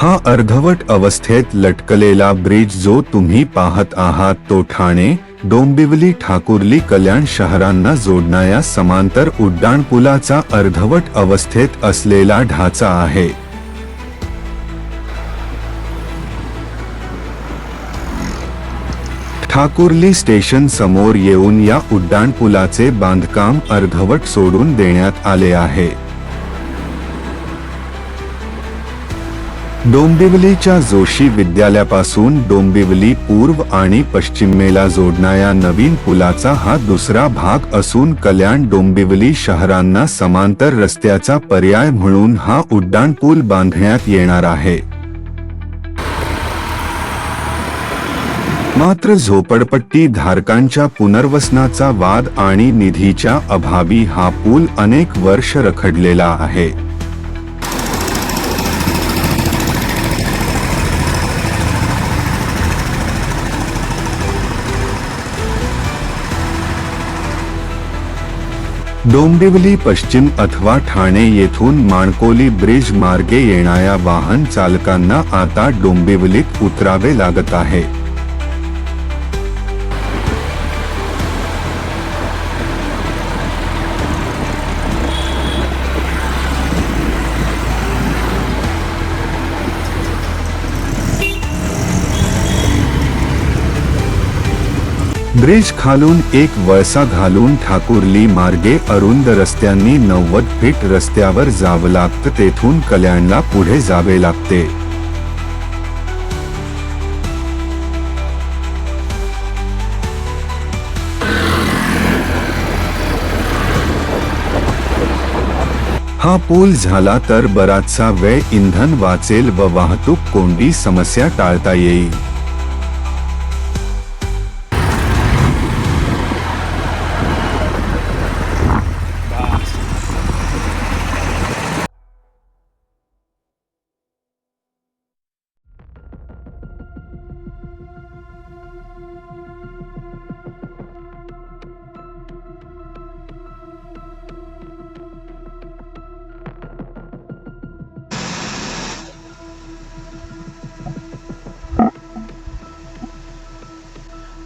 हा अर्धवट अवस्थेत लटकलेला ब्रिज जो तुम्ही पाहत आहात तो ठाणे डोंबिवली ठाकुर्ली कल्याण शहरांना जोडणाऱ्या समांतर उड्डाणपुलाचा अर्धवट अवस्थेत असलेला ढाचा आहे. ठाकुर्ली स्टेशन समोर येऊन या उड्डाणपुलाचे बांधकाम अर्धवट सोडून देण्यात आले आहे. डोंबिवलीच्या जोशी विद्यालयापासून डोंबिवली पूर्व आणि पश्चिमेला जोडणाऱ्या नवीन पुलाचा हा दुसरा भाग असून कल्याण डोंबिवली शहरांना समांतर रस्त्याचा पर्याय म्हणून हा उड्डाण पूल बांधण्यात येणार आहे. मात्र झोपडपट्टी धारकांच्या पुनर्वसनाचा वाद आणि निधीच्या अभावी हा पूल अनेक वर्ष रखडलेला आहे. डोंबिवली पश्चिम अथवा ठाणे येथून माणकोली ब्रिज मार्गे येणाऱ्या वाहन चालकांना आता डोंबिवलीत उतरावे लागत आहे. ब्रिज खालून एक वळसा घालून ठाकुरली मार्गे अरुंद रस्त्यांनी नव्वद फीट रस्त्यावर जावं लागतं तेथून कल्याणला पुढे जावे लागते. हा पूल झाला तर बराचसा वेळ इंधन वाचेल व वाहतूक कोंडी समस्या टाळता येईल.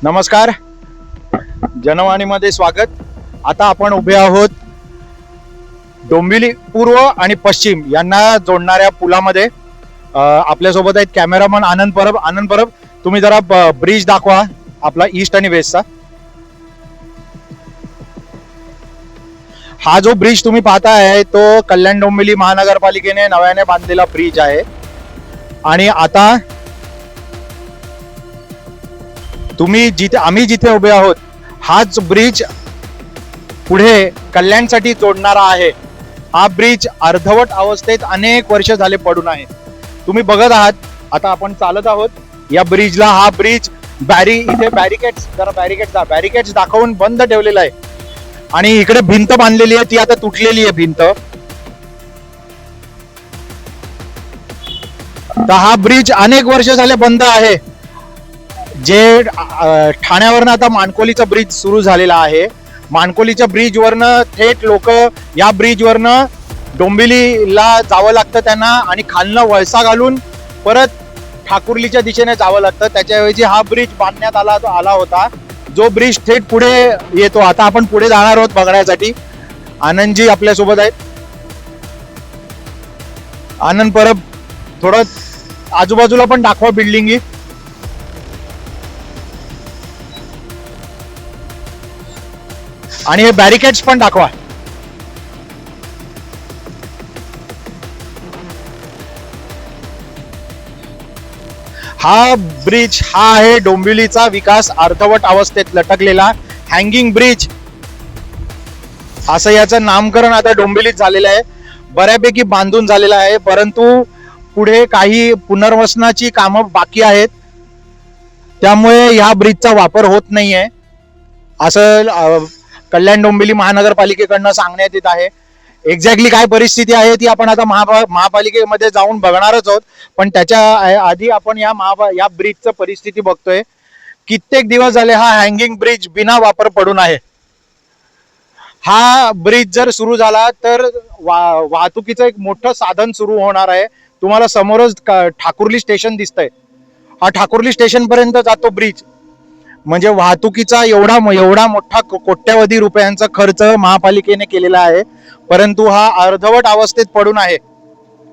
नमस्कार. जनवाणीमध्ये स्वागत. आता आपण उभे आहोत डोंबिवली पूर्व आणि पश्चिम यांना जोडणाऱ्या पुलामध्ये. आपल्यासोबत आहेत कॅमेरामन आनंद परब. आनंद परब तुम्ही जरा ब्रिज दाखवा आपला ईस्ट आणि वेस्टचा. हा जो ब्रिज तुम्ही पाहताय तो कल्याण डोंबिवली महानगरपालिकेने नव्याने बांधलेला ब्रिज आहे. आणि आता तुम्ही जिथे आम्ही जिथे उभे आहोत हाच ब्रिज पुढे कल्याणसाठी जोडणारा आहे. हा ब्रिज अर्धवट अवस्थेत अनेक वर्ष झाले पडून आहे. तुम्ही बघत आहात आता आपण चालत आहोत. या ब्रिजला हा ब्रिज बॅरी इथे बॅरिकेड्स जरा बॅरिकेड बॅरिकेड्स दाखवून बंद ठेवलेला आहे. आणि इकडे भिंत बांधलेली आहे ती आता तुटलेली आहे भिंत. तर हा ब्रिज अनेक वर्ष झाले बंद आहे. जे ठाण्यावरनं आता माणकोलीचा ब्रिज सुरू झालेला आहे. माणकोलीच्या ब्रिजवरनं थेट लोक या ब्रिजवरनं डोंबिलीला डोंबिवलीला जावं लागतं त्यांना आणि खालनं वळसा घालून परत ठाकुर्लीच्या दिशेने जावं लागतं. त्याच्याऐवजी हा ब्रिज बांधण्यात आला आला होता. जो ब्रिज थेट पुढे येतो. आता आपण पुढे जाणार आहोत बघण्यासाठी. आनंदजी आपल्यासोबत आहेत. आनंद परब थोडं आजूबाजूला पण दाखवा बिल्डिंगी आणि हे बॅरिकेड्स पण दाखवा. हा ब्रिज हा आहे डोंबिवलीचा विकास अर्धवट अवस्थेत लटकलेला हँगिंग ब्रिज असं याचं नामकरण आता डोंबिवलीत झालेलं आहे. बऱ्यापैकी बांधून झालेलं आहे परंतु पुढे काही पुनर्वसनाची कामं बाकी आहेत. त्यामुळे ह्या ब्रिजचा वापर होत नाहीये. असं कल्याण डोंबिवली महानगरपालिकेकडनं सांगण्यात येत आहे. एक्झॅक्टली काय परिस्थिती आहे ती आपण आता महापा महापालिकेमध्ये जाऊन बघणारच आहोत. पण त्याच्या आधी आपण या महापा या ब्रिजचं परिस्थिती बघतोय. कित्येक दिवस झाले हा हँगिंग ब्रिज बिना वापर पडून आहे. हा ब्रिज जर सुरू झाला तर वा वाहतुकीचं एक मोठं साधन सुरू होणार आहे. तुम्हाला समोरच ठाकुर्ली स्टेशन दिसतंय. हा ठाकुर्ली स्टेशन पर्यंत जातो ब्रिज म्हणजे वाहतुकीचा एवढा एवढा मोठा कोट्यावधी रुपयांचा खर्च महापालिकेने केलेला आहे. परंतु हा अर्धवट अवस्थेत पडून आहे.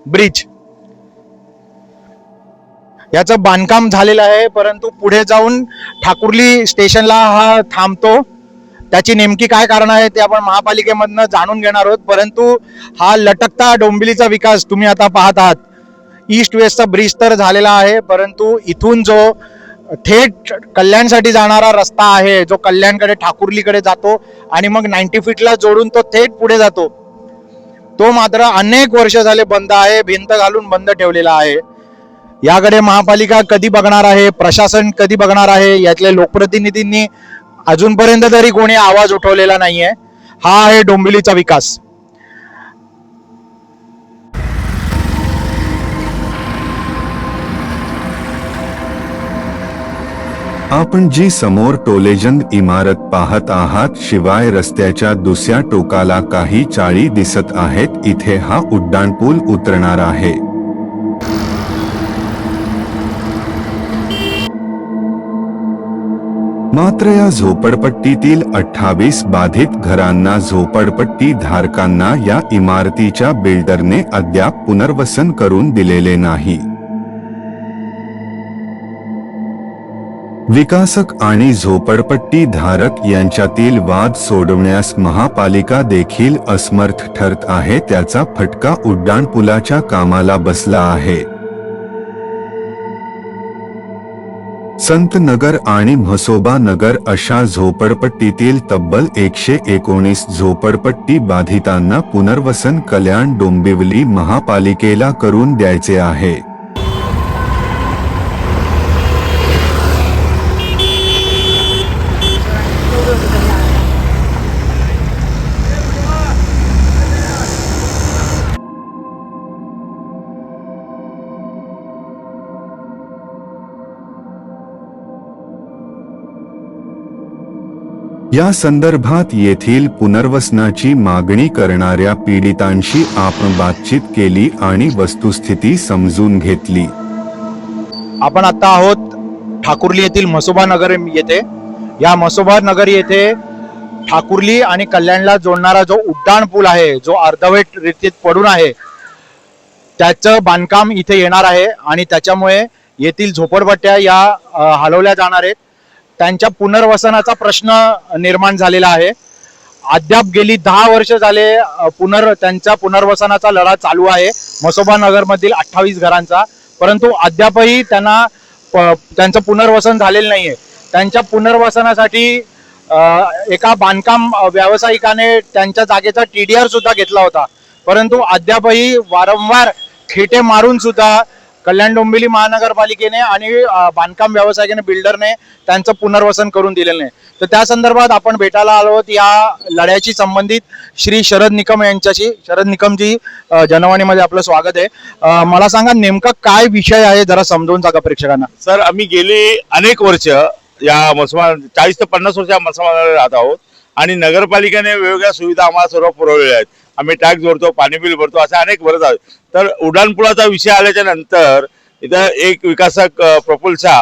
ब्रिज. याचं बांधकाम झालेलं आहे परंतु पुढे जाऊन ठाकुर्ली स्टेशनला हा थांबतो. त्याची नेमकी काय कारण आहे ते आपण महापालिकेमधनं जाणून घेणार आहोत. परंतु हा लटकता डोंबिलीचा विकास तुम्ही आता पाहत आहात. ईस्ट वेस्टचा ब्रिज तर झालेला आहे परंतु इथून जो थेट कल्याणसाठी जाणारा रस्ता आहे जो कल्याणकडे ठाकुर्लीकडे जातो आणि मग नाईन्टी फीटला जोडून तो थेट पुढे जातो. तो मात्र अनेक वर्ष झाले बंद आहे भिंत घालून बंद ठेवलेला आहे. याकडे महापालिका कधी बघणार आहे प्रशासन कधी बघणार आहे यातल्या लोकप्रतिनिधींनी अजूनपर्यंत तरी कोणी आवाज उठवलेला नाहीये. हा आहे डोंबिवलीचा विकास. आपण जी समोर टोलेजन इमारत पाहत आहात शिवाय रस्त्याच्या दुसऱ्या टोकाला काही चाळी दिसत आहेत इथे हा उड्डाणपूल उतरणार आहे. मात्र या झोपडपट्टीतील अठ्ठावीस बाधित घरांना झोपडपट्टी धारकांना या इमारतीच्या बिल्डरने अद्याप पुनर्वसन करून दिलेले नाही. विकासक आणि झोपडपट्टी धारक यांच्यातील वाद सोडवण्यास महापालिका देखील असमर्थ ठरत आहे त्याचा फटका उड्डाणपुलाच्या कामाला बसला आहे. संत नगर आणि म्हसोबा नगर अशा झोपडपट्टीतील तब्बल एकशे एकोणीस झोपडपट्टी बाधितांना पुनर्वसन कल्याण डोंबिवली महापालिकेला करून द्यायचे आहे. या संदर्भात येथील पुनर्वसनाची मागणी करणाऱ्या पीडितांशी आपण बातचीत केली आणि वस्तुस्थिती समजून घेतली. आपण आता आहोत ठाकुर्ली येथील मसोबा नगर येथे. या मसोबा नगर येथे ठाकुर्ली आणि कल्याणला जोडणारा जो उड्डाण पूल आहे जो अर्धवेट रीतीत पडून आहे त्याचं बांधकाम इथे येणार आहे आणि त्याच्यामुळे येथील झोपडपट्ट्या या हलवल्या जाणार आहेत. त्यांच्या पुनर्वसनाचा प्रश्न निर्माण झालेला आहे. अद्याप गेली दहा वर्ष झाले पुनर् त्यांच्या पुनर्वसनाचा लढा चालू आहे. मसोबा नगरमधील अठ्ठावीस घरांचा. परंतु अद्यापही त्यांना प- त्यांचं पुनर्वसन झालेलं नाहीये. त्यांच्या पुनर्वसनासाठी एका बांधकाम व्यावसायिकाने त्यांच्या जागेचा टी डी आर सुद्धा घेतला होता. परंतु अद्यापही वारंवार खेटे मारून सुद्धा कल्याण डोंबिवली महानगरपालिकेने आणि बांधकाम व्यावसायिकाने बिल्डरने त्यांचं पुनर्वसन करून दिलेलं नाही तर त्या संदर्भात आपण भेटायला आलो आहोत. या लढ्याशी संबंधित श्री शरद निकम यांच्याशी. शरद निकमजी जनवाणीमध्ये आपलं स्वागत आहे. मला सांगा नेमका काय विषय आहे? जरा समजून सांगा प्रेक्षकांना. सर आम्ही गेली अनेक वर्ष या मसमा चाळीस ते पन्नास वर्ष या मसमाला राहत आहोत. आणि नगरपालिकेने वेगवेगळ्या सुविधा आम्हाला सर्व पुरवलेल्या आहेत. आम्ही टॅक्स भरतो पाणी बिल भरतो असे अनेक भरत आहोत. तर उड्डाणपुलाचा विषय आल्याच्यानंतर इथं एक विकासक प्रफुल शाह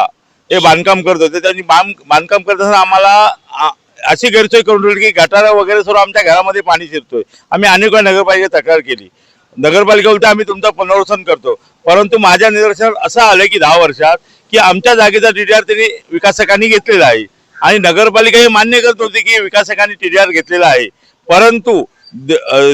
हे बांधकाम करत होते. त्यांनी बांध बांधकाम करत असताना आम्हाला आ, अशी गैरसोय करून ठेवली की गटारा वगैरे सर्व आमच्या घरामध्ये पाणी शिरतोय. आम्ही अनेक वेळा नगरपालिकेत तक्रार केली. नगरपालिका बोलते आम्ही तुमचं पुनर्वसन करतो. परंतु माझ्या निदर्शनात असं आलं की दहा वर्षात की आमच्या जागेचा टीडीआर त्यांनी विकासकांनी घेतलेला आहे. आणि नगरपालिका हे मान्य करत होती की विकासकांनी टीडीआर घेतलेला आहे. परंतु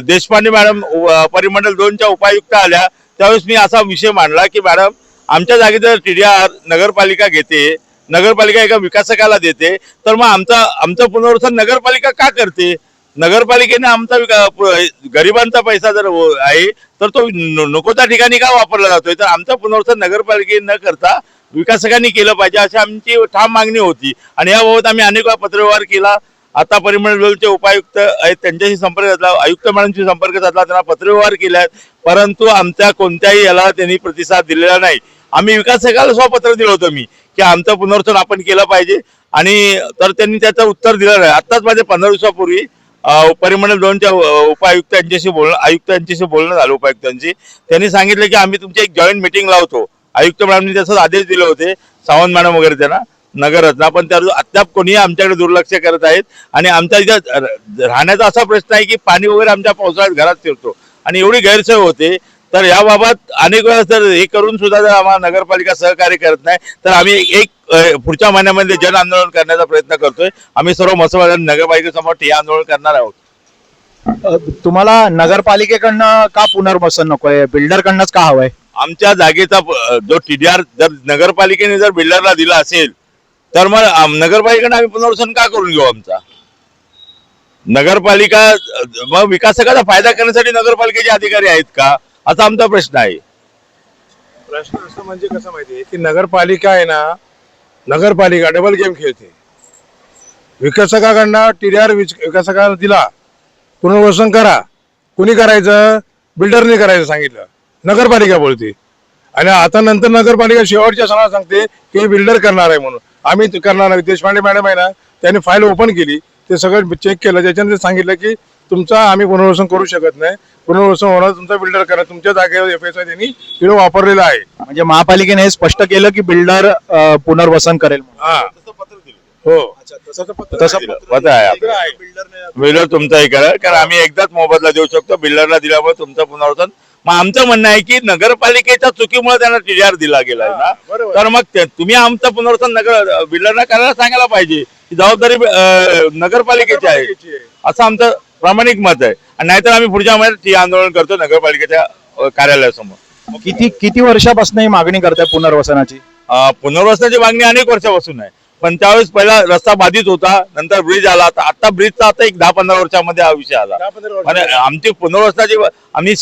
देशपांडे मॅडम परिमंडल परिमंडळ दोनच्या उपायुक्त आल्या त्यावेळेस मी असा विषय मांडला की मॅडम आमच्या जागेचा टीडीआर नगरपालिका घेते नगरपालिका एका विकासकाला देते तर मग आमचा आमचं पुनर्वसन नगरपालिका का करते? नगरपालिकेने आमचा विका- गरिबांचा पैसा जर हो- आहे तर तो नको त्या ठिकाणी का वापरला जातोय? तर आमचं पुनर्वसन नगरपालिकेने न करता विकासकांनी केलं पाहिजे अशी आमची ठाम मागणी होती. आणि याबाबत आम्ही अनेक वेळा पत्रव्यवहार केला. आता परिमंडलचे उपायुक्त आहेत त्यांच्याशी संपर्क साधला आयुक्त मॅडमशी संपर्क साधला त्यांना पत्रव्यवहार केले परंतु आमच्या कोणत्याही याला त्यांनी प्रतिसाद दिलेला नाही. आम्ही विकासकाला स्वपत्र दिलं होतं मी की आमचं पुनर्वसन आपण केलं पाहिजे. आणि तर त्यांनी त्याचं उत्तर दिलं नाही. आत्ताच माझे पंधरा दिवसापूर्वी परिमंडल दोनच्या उपायुक्तांच्याशी बोलणं आयुक्तांच्याशी बोलणं झालं उपायुक्तांची त्यांनी सांगितलं की आम्ही तुमची एक जॉईंट मिटिंग लावतो आयुक्त मॅडमनी तसंच आदेश दिले होते सावंत मॅडम वगैरे त्यांना नगररत्ना पण त्या अद्याप कोणीही आमच्याकडे दुर्लक्ष करत आहेत. आणि आमच्या इथं राहण्याचा असा प्रश्न आहे की पाणी वगैरे आमच्या पावसाळ्यात घरात फिरतो आणि एवढी गैरसोय होते. तर याबाबत अनेक वेळा जर हे करून सुद्धा जर आम्हाला नगरपालिका सहकार्य करत नाही तर आम्ही एक पुढच्या महिन्यामध्ये जन आंदोलन करण्याचा प्रयत्न करतोय. आम्ही सर्व मसोबा नगरपालिकेसमोर ठिय्या आंदोलन करणार आहोत. तुम्हाला नगरपालिकेकडनं का पुनर्वसन नकोय? बिल्डरकडनंच का हवंय? आमच्या जागेचा जो टीडीआर जर नगरपालिकेने जर बिल्डरला दिला असेल तर मग नगरपालिकेने आम्ही पुनर्वसन का करून घेऊ आमचा? नगरपालिका मग विकासकाचा फायदा करण्यासाठी नगरपालिकेचे अधिकारी आहेत का? असा आमचा प्रश्न आहे. प्रश्न असं म्हणजे कसं माहितीये की नगरपालिका आहे ना नगरपालिका डबल गेम खेळते. विकसकाकडनं टीडीआर विकासकाला दिला पुनर्वसन करा. कुणी करायचं? बिल्डरने करायचं सांगितलं. नगरपालिका बोलते. आणि आता नंतर नगरपालिका शेवटच्या सणाला सांगते की बिल्डर करणार आहे म्हणून. आम्ही ते करणार नाही. देशपांडे मॅडम आहे ना त्यांनी फाईल ओपन केली. ते सगळं चेक केलं. त्याच्यानंतर सांगितलं की तुमचा आम्ही पुनर्वसन करू शकत नाही. पुनर्वसन होणार तुमचा बिल्डर करा. तुमच्या जागेवर एफ एस आय त्यांनी वापरलेला आहे. म्हणजे महापालिकेने हे स्पष्ट केलं की बिल्डर पुनर्वसन करेल म्हणून. हा. हो. तसं दिलं. पत्र आहे आपलं. बिल्डर तुमचा हे करा कारण आम्ही एकदाच मोबदला देऊ शकतो. बिल्डरला दिल्यामुळे तुमचं पुनर्वसन मग आमचं म्हणणं आहे की नगरपालिकेच्या चुकीमुळे त्यांना टीडीआर दिला गेलाय ना? बरोबर. तर मग ते- तुम्ही आमचं पुनर्वसन नगर बिल्डरला करायला सांगायला पाहिजे. ही जबाबदारी अं, नगरपालिकेची आहे. असं आमचं प्रामाणिक मत आहे. आणि नाहीतर आम्ही पुढच्या महिन्यात आंदोलन करतो नगरपालिकेच्या कार्यालयासमोर. किती किती वर्षापासून ही मागणी करताय पुनर्वसनाची? पुनर्वसनाची मागणी अनेक वर्षापासून आहे. पण त्यावेळेस पहिला रस्ता बाधित होता नंतर ब्रिज आला. आता आता ब्रिजचा आता एक दहा पंधरा वर्षामध्ये हा विषय आला. आणि आमची पुनर्वसनाची आम्ही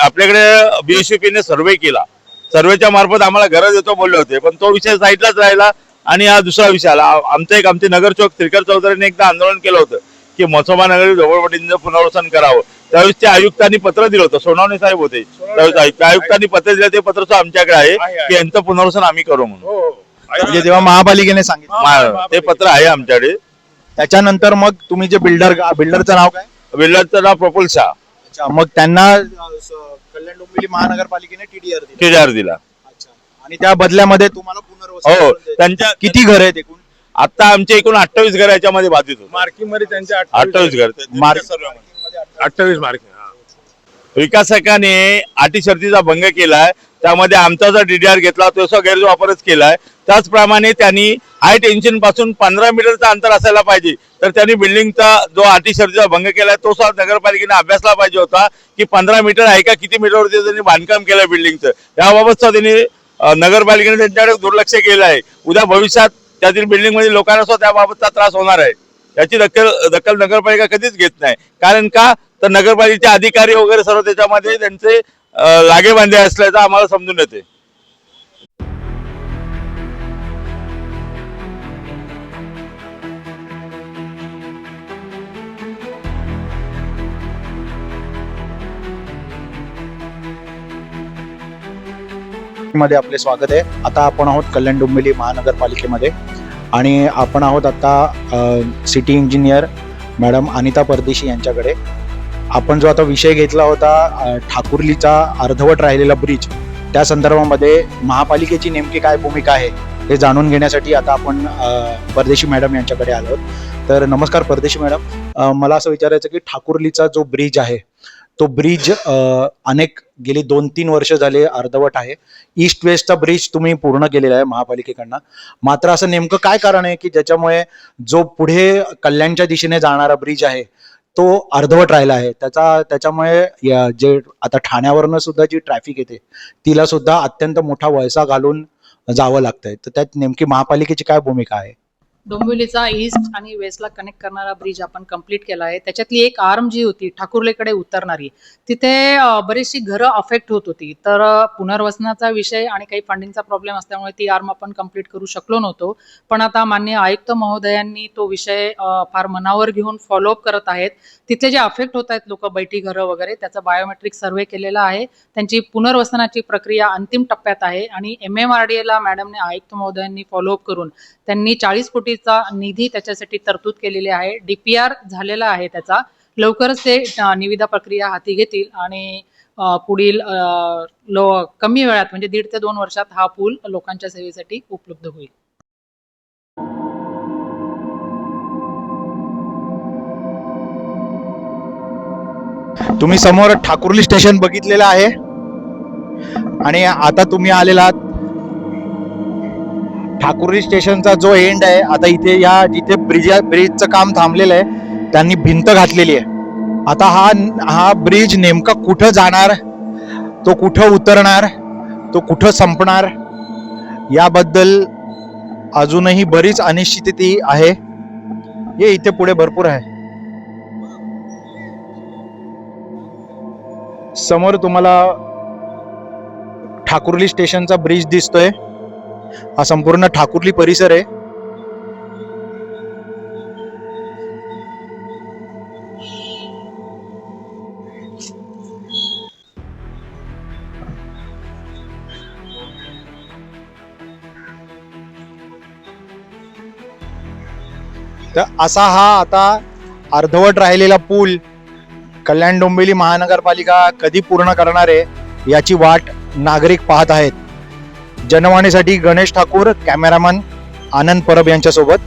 आपल्याकडे BSUP ने सर्वे केला. सर्वेच्या मार्फत आम्हाला गरज येतो बोलले होते. पण तो विषय साईडलाच राहिला आणि हा दुसरा विषय आला. आमचं एक आमचे नगर चौक त्रिकर चौधरीने एकदा आंदोलन केलं होतं. की मसोबा नगरी झोपडपट्टीचं पुनर्वसन करावं. त्यावेळेस त्या आयुक्तांनी पत्र दिलं होतं सोनवणे साहेब होते. त्यावेळेस आयुक्त आयुक्तांनी पत्र दिलं ते पत्र आमच्याकडे आहे. की यांचं पुनर्वसन आम्ही करू म्हणून. हो हो. म्हणजे जेव्हा महापालिकेने सांगितलं. ते पत्र आहे आमच्याकडे. त्याच्यानंतर मग तुम्ही जे बिल्डर बिल्डरचं नाव काय? बिल्डरचं नाव प्रफुल शाह. मग त्यांना कल्याण डोंबिवली महानगरपालिकेने टीडीआर दिला. टीडीआर दिला. अच्छा. आणि त्या बदल्यामध्ये तुम्हाला पुनर्वसन हो द्यायचं. त्यांच्या किती घर आहेत एकूण? आता आमचे एकूण अठ्ठावीस घर याच्यामध्ये बाधित होते. मार्किंगमध्ये त्यांच्या अठ्ठावीस घर. मार्क- अठ्ठावीस. मार्किंग विकासकाने अटी शर्तीचा भंग केलाय. त्यामध्ये आमचा जो डीडीआर घेतला तो असा गैरवापरच केलाय. त्याचप्रमाणे त्यांनी हाय टेन्शनपासून पंधरा मीटरचं अंतर असायला पाहिजे. तर त्यांनी बिल्डिंगचा जो अटी शर्तीचा भंग केलाय तो सुद्धा नगरपालिकेने अभ्यासला पाहिजे होता. की पंधरा मीटर आहे का? किती मीटरवरती त्यांनी बांधकाम केलंय बिल्डिंगचं? याबाबत सुद्धा त्यांनी नगरपालिकेने त्यांच्याकडे दुर्लक्ष केलं आहे उद्या भविष्यात त्यातील बिल्डिंगमध्ये लोकांना सुद्धा त्याबाबतचा त्रास होणार आहे. याची दखल दखल नगरपालिका कधीच घेत नाही. कारण का? तर नगरपालिकेचे अधिकारी वगैरे सर्व त्याच्यामध्ये त्यांचे लागेबांधे असल्याचं आम्हाला समजून येते. मध्ये आपले स्वागत आहे. आता आपण आहोत कल्याण डोंबिवली महानगरपालिकेमध्ये. आणि आपण आहोत आता सिटी इंजिनियर मॅडम अनिता परदेशी यांच्याकडे. आपण जो आता विषय घेतला होता ठाकुर्लीचा अर्धवट राहिलेला ब्रिज त्या संदर्भामध्ये महापालिकेची नेमकी काय भूमिका आहे हे जाणून घेण्यासाठी आता आपण परदेशी मॅडम यांच्याकडे आलो आहोत. तर नमस्कार परदेशी मॅडम. मला असं विचारायचं की ठाकुर्लीचा जो ब्रिज आहे तो ब्रिज अनेक गेली दोन तीन वर्ष झाले अर्धवट आहे. ईस्ट वेस्टचा ब्रिज तुम्ही पूर्ण केलेला आहे महापालिकेकडनं. मात्र असं नेमकं काय कारण आहे की ज्याच्यामुळे जो पुढे कल्याणच्या दिशेने जाणारा ब्रिज आहे तो अर्धवट राहिला आहे. त्याचा त्याच्यामुळे या जे आता ठाण्यावरनं सुद्धा जी ट्रॅफिक येते तिला सुद्धा अत्यंत मोठा वळसा घालून जावं लागतंय. तर त्यात नेमकी महापालिकेची काय भूमिका आहे? डोंबिवलीचा ईस्ट आणि वेस्टला कनेक्ट करणारा ब्रिज आपण कंप्लीट केला आहे. त्याच्यातली एक आर्म जी होती ठाकुर्लेकडे उतरणारी तिथे बरीचशी घरं अफेक्ट होत होती. तर पुनर्वसनाचा विषय आणि काही फंडिंगचा प्रॉब्लेम असल्यामुळे ती आर्म आपण कंप्लीट करू शकलो नव्हतो. पण आता मान्य आयुक्त महोदयांनी तो विषय फार मनावर घेऊन फॉलोअप करत आहेत. तिथले जे अफेक्ट होत आहेत लोक बैठी घरं वगैरे त्याचा बायोमेट्रिक सर्वे केलेला आहे. त्यांची पुनर्वसनाची प्रक्रिया अंतिम टप्प्यात आहे आणि एम एम आर डी एला मॅडमने आयुक्त महोदयांनी फॉलोअप करून त्यांनी चाळीस कोटी कोटीचा निधी त्याच्यासाठी तरतूद केलेली आहे. डीपीआर झालेला आहे त्याचा. लवकरच ते निविदा प्रक्रिया हाती घेतील आणि पुढील लो कमी वेळात म्हणजे दीड ते दोन वर्षात हा पूल लोकांच्या सेवेसाठी उपलब्ध होईल. तुम्ही समोर ठाकुर्ली स्टेशन बघितलेलं आहे. आणि आता तुम्ही आलेला ठाकुरी स्टेशनचा जो एंड आहे आता इथे या जिथे ब्रिज ब्रिजचं काम थांबलेलं आहे त्यांनी भिंत घातलेली आहे. आता हा हा ब्रिज नेमका कुठं जाणार? तो कुठं उतरणार? तो कुठं संपणार? याबद्दल अजूनही बरीच अनिश्चिती आहे. हे इथे पुढे भरपूर आहे. समोर तुम्हाला ठाकुर्ली स्टेशनचा ब्रिज दिसतोय. हा संपूर्ण ठाकुर्ली परिसर आहे. तर असा हा आता अर्धवट राहिलेला पूल कल्याण डोंबिवली महानगरपालिका कधी पूर्ण करणार आहे याची वाट नागरिक पाहत आहेत. जनवाणीसाठी गणेश ठाकूर कॅमेरामन आनंद परब यांच्यासोबत